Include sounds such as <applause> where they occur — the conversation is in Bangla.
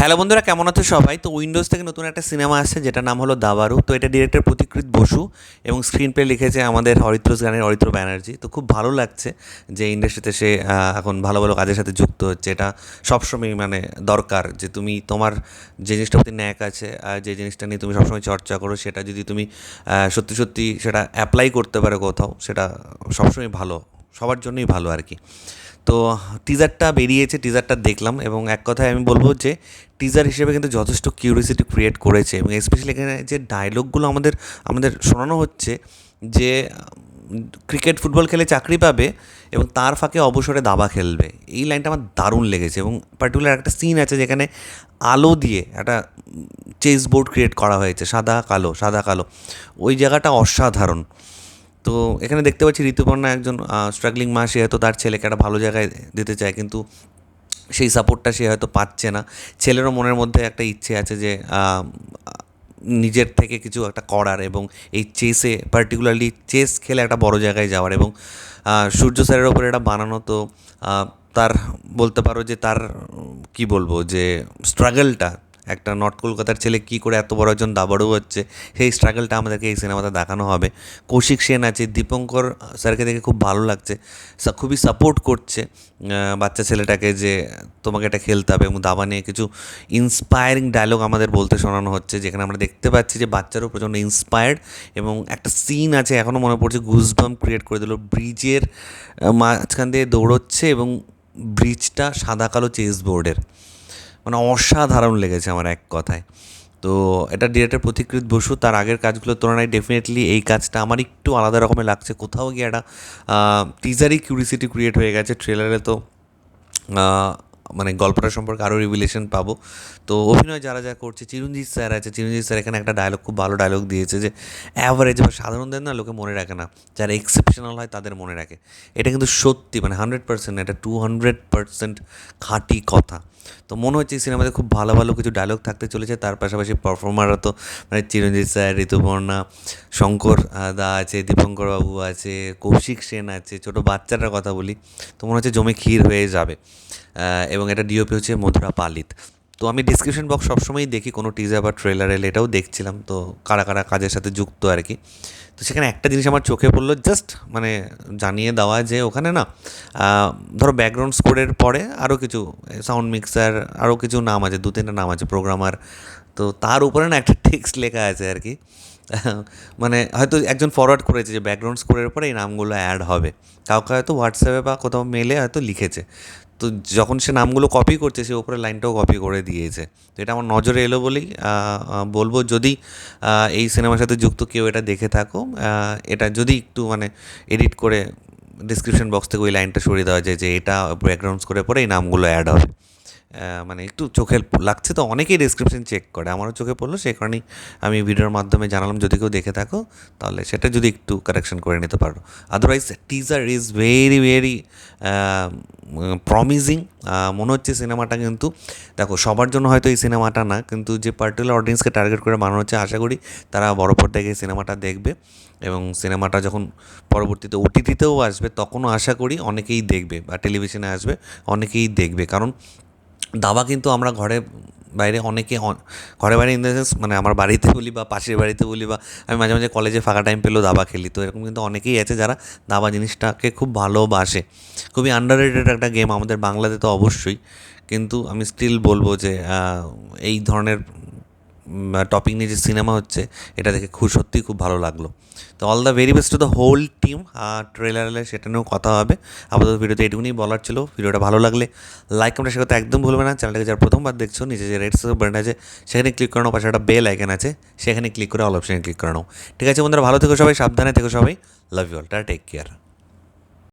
হ্যালো বন্ধুরা, কেমন আছো সবাই? তো উইন্ডোজ থেকে নতুন একটা সিনেমা আসছে যেটা নাম হলো দাবারু। তো এটা ডিরেক্টর প্রতিকৃত বসু এবং স্ক্রিন প্লে লিখেছে আমাদের হরিত্রস গানের হরিত্র ব্যানার্জি। তো খুব ভালো লাগছে যে ইন্ডাস্ট্রিতে সে এখন ভালো ভালো কাজের সাথে যুক্ত হচ্ছে। এটা সবসময় মানে দরকার যে তুমি তোমার যে জিনিসটার প্রতি ন্যাক আছে আর যে জিনিসটা নিয়ে তুমি সবসময় চর্চা করো, সেটা যদি তুমি সত্যি সত্যি সেটা অ্যাপ্লাই করতে পারো কোথাও, সেটা সবসময় ভালো, সবার জন্যই ভালো আর কি। তো টিজারটা বেরিয়েছে টিজারটা দেখলাম এবং এক কথায় আমি বলব যে টিজার হিসেবে কিন্তু যথেষ্ট কিউরিয়াসিটি ক্রিয়েট করেছে এবং স্পেশালি এখানে যে ডায়লগগুলো আমাদের আমাদের শোনানো হচ্ছে যে ক্রিকেট ফুটবল খেলে চাকরি পাবে এবং তার ফাঁকে অবসরে দাবা খেলবে। এই লাইনটা আমার দারুণ লেগেছে এবং পার্টিকুলার একটা সিন আছে যেখানে আলো দিয়ে একটা চেস বোর্ড ক্রিয়েট করা হয়েছে, সাদা কালো সাদা কালো। ওই জায়গাটা অসাধারণ। তো এখানে দেখতে পাচ্ছি ঋতুপর্ণা একজন স্ট্রাগলিং মা, সে হয়তো তার ছেলেকে একটা ভালো জায়গায় দিতে চায়, কিন্তু সেই সাপোর্টটা সে হয়তো পাচ্ছে না। ছেলেরও মনের মধ্যে একটা ইচ্ছে আছে যে নিজের থেকে কিছু একটা করার এবং এই চেসে পার্টিকুলারলি চেস খেলে একটা বড় জায়গায় যাওয়ার এবং সূর্য স্যারের ওপরে এটা বানানো তো তার বলতে পারো যে তার, কি বলব যে স্ট্রাগলটা একটা নর্থ কলকাতার ছেলে কী করে এত বড় একজন দাবাড়ু হচ্ছে? সেই স্ট্রাগলটা আমাদেরকে এই সিনেমাতে দেখানো হবে। কৌশিক সেন আছে, দীপঙ্কর স্যারকে দেখে খুব ভালো লাগছে। খুবই সাপোর্ট করছে বাচ্চা ছেলেটাকে যে তোমাকে এটা খেলতে হবে এবং দাবা নিয়ে কিছু ইন্সপায়ারিং ডায়লগ আমাদের বলতে শোনানো হচ্ছে, যেখানে আমরা দেখতে পাচ্ছি যে বাচ্চারও প্রচণ্ড ইন্সপায়ার্ড এবং একটা সিন আছে এখনও মনে পড়ছে গুজবাম ক্রিয়েট করে দিল। ব্রিজের মাঝখান দিয়ে দৌড়চ্ছে এবং ব্রিজটা সাদা কালো চেস বোর্ডের মানে অসাধারণ লেগেছে আমার এক কথায়। তো এটা ডিরেক্টর প্রতিকৃত বসু, তার আগের কাজগুলোর তুলনায় ডেফিনেটলি এই কাজটা আমার একটু আলাদা রকমের লাগছে। কোথাও গিয়ে একটা টিজারই কিউরিসিটি ক্রিয়েট হয়ে গেছে। ট্রেলারে তো মানে গল্পটা সম্পর্কে আরও রিভিলেশন পাবো। তো অভিনয় যারা যা করছে, চিরঞ্জিত স্যার আছে, চিরঞ্জিত স্যার এখানে একটা ডায়লগ খুব ভালো ডায়লগ দিয়েছে যে অ্যাভারেজ বা সাধারণদের না, লোকে মনে রাখে না। যারা এক্সেপশনাল হয় তাদের মনে রাখে। এটা কিন্তু সত্যি মানে হান্ড্রেড পার্সেন্ট এটা টু হান্ড্রেড পার্সেন্ট খাঁটি কথা। তো মনে হচ্ছে এই সিনেমাতে খুব ভালো ভালো কিছু ডায়লগ থাকতে চলেছে। তার পাশাপাশি পারফর্মাররা তো মানে চিরঞ্জিত স্যার, ঋতুপর্ণা, শঙ্কর দা আছে, দীপঙ্কর বাবু আছে, কৌশিক সেন আছে, ছোটো বাচ্চাটার কথা বলি। তো মনে হচ্ছে জমে ক্ষীর হয়ে যাবে। এবং এটা ডিওপি হচ্ছে মধুরা পালিত। তো আমি ডিসক্রিপশন বক্স সবসময়ই দেখি, কোনো টিজার বা ট্রেলার এলে এটাও দেখছিলাম। তো কারা কারা কাজের সাথে যুক্ত আর কি। তো সেখানে একটা জিনিস আমার চোখে পড়ল জাস্ট মানে জানিয়ে দেওয়া যে ওখানে না ধরো ব্যাকগ্রাউন্ড স্কোরের পরে আরও কিছু সাউন্ড মিক্সার আরও কিছু নাম আছে, দু তিনটা নাম আছে প্রোগ্রামার তো তার উপরে না একটা টেক্সট লেখা আছে আর কি। <laughs> মানে হয়তো একজন ফরওয়ার্ড করেছে যে ব্যাকগ্রাউন্ড স্কোরের পরে এই নামগুলো অ্যাড হবে। কাউকে হয়তো হোয়াটসঅ্যাপে বা কোথাও মেলে হয়তো লিখেছে। তো যখন সে নামগুলো কপি করছে, সে ওপরে লাইনটাও কপি করে দিয়েছে। তো এটা আমার নজরে এলো বলেই বলব যদি এই সিনেমার সাথে যুক্ত কেউ এটা দেখে থাকো এটা যদি একটু মানে এডিট করে ডিসক্রিপশন বক্স থেকে ওই লাইনটা সরিয়ে দেওয়া যায় যে এটা ব্যাকগ্রাউন্ডস করে পরে এই নামগুলো অ্যাড হবে। মানে একটু চোখে লাগছে তো অনেকেই ডিসক্রিপশন চেক করে। আমারও চোখে পড়ল সেই কারণেই আমি ভিডিওর মাধ্যমে জানালাম, যদি কেউ দেখে থাকো, তাহলে সেটা যদি একটু কারেকশন করে নিতে পারো। Otherwise teaser is very very promising মনে হচ্ছে সিনেমাটা কিন্তু, দেখো, সবার জন্য হয়তো এই সিনেমাটা না, কিন্তু যে পার্টিকুলার অডিয়েন্সকে টার্গেট করে বানানো হচ্ছে, আশা করি তারা বড় পর্দায় গিয়ে সিনেমাটা দেখবে এবং সিনেমাটা যখন পরবর্তীতে ওটিটিতেও আসবে, তখনও আশা করি অনেকেই দেখবে বা টেলিভিশনে আসবে, অনেকেই দেখবে। কারণ দাবা কিন্তু আমরা ঘরে বাইরে অনেকে ঘরে বাইরে ইন দ্য সেন্স মানে আমার বাড়িতে বলি বা পাশের বাড়িতে বলি বা আমি মাঝে মাঝে কলেজে ফাঁকা টাইম পেলেও দাবা খেলি। তো এরকম কিন্তু অনেকেই আছে যারা দাবা জিনিসটাকে খুব ভালোবাসে। খুবই আন্ডার একটা গেম আমাদের বাংলাতে তো অবশ্যই। কিন্তু আমি স্টিল বলব যে এই ধরনের টপিক নিয়ে যে সিনেমা হচ্ছে, এটা দেখে খুব সত্যিই খুব ভালো লাগল। তো all the very best to the whole team আর ট্রেলারে সেটা নিয়েও কথা হবে। আপাতত ভিডিওতে এটুকুনি বলার ছিল ভিডিওটা ভালো লাগলে লাইক কমেন্ট শেখাতে একদম ভুলবে না। চ্যানেলটাকে যারা প্রথমবার দেখছ, নিচে যে রেড বাটন আছে, সেখানে ক্লিক করানো পাশে একটা বেল আইকন আছে, সেখানে ক্লিক করে অল অপশানে ক্লিক করানো ঠিক আছে বন্ধুরা, ভালো থেকো সবাই, সাবধানে থেকো সবাই। Love you all take care